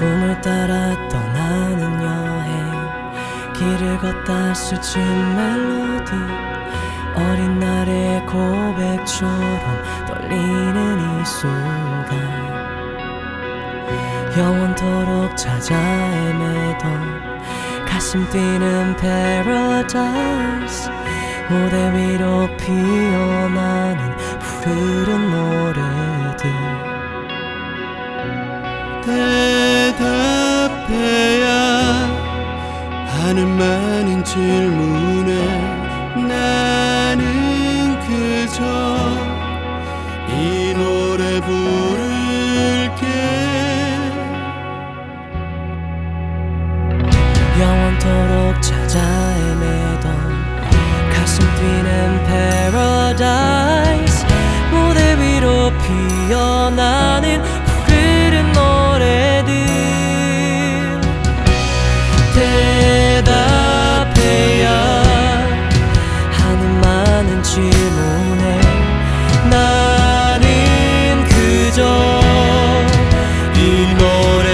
널 따라 떠나는 여행. 길을 걷다 스친 멜로디. 어린 날의 고백처럼 떨리는 이 순간. 영원토록 찾아 헤매던 가슴 뛰는 paradise. 무대 위로 피어나는 푸르른 노래들 대답해야 하는 많은 질문에 나는 그저 이 노래 부를게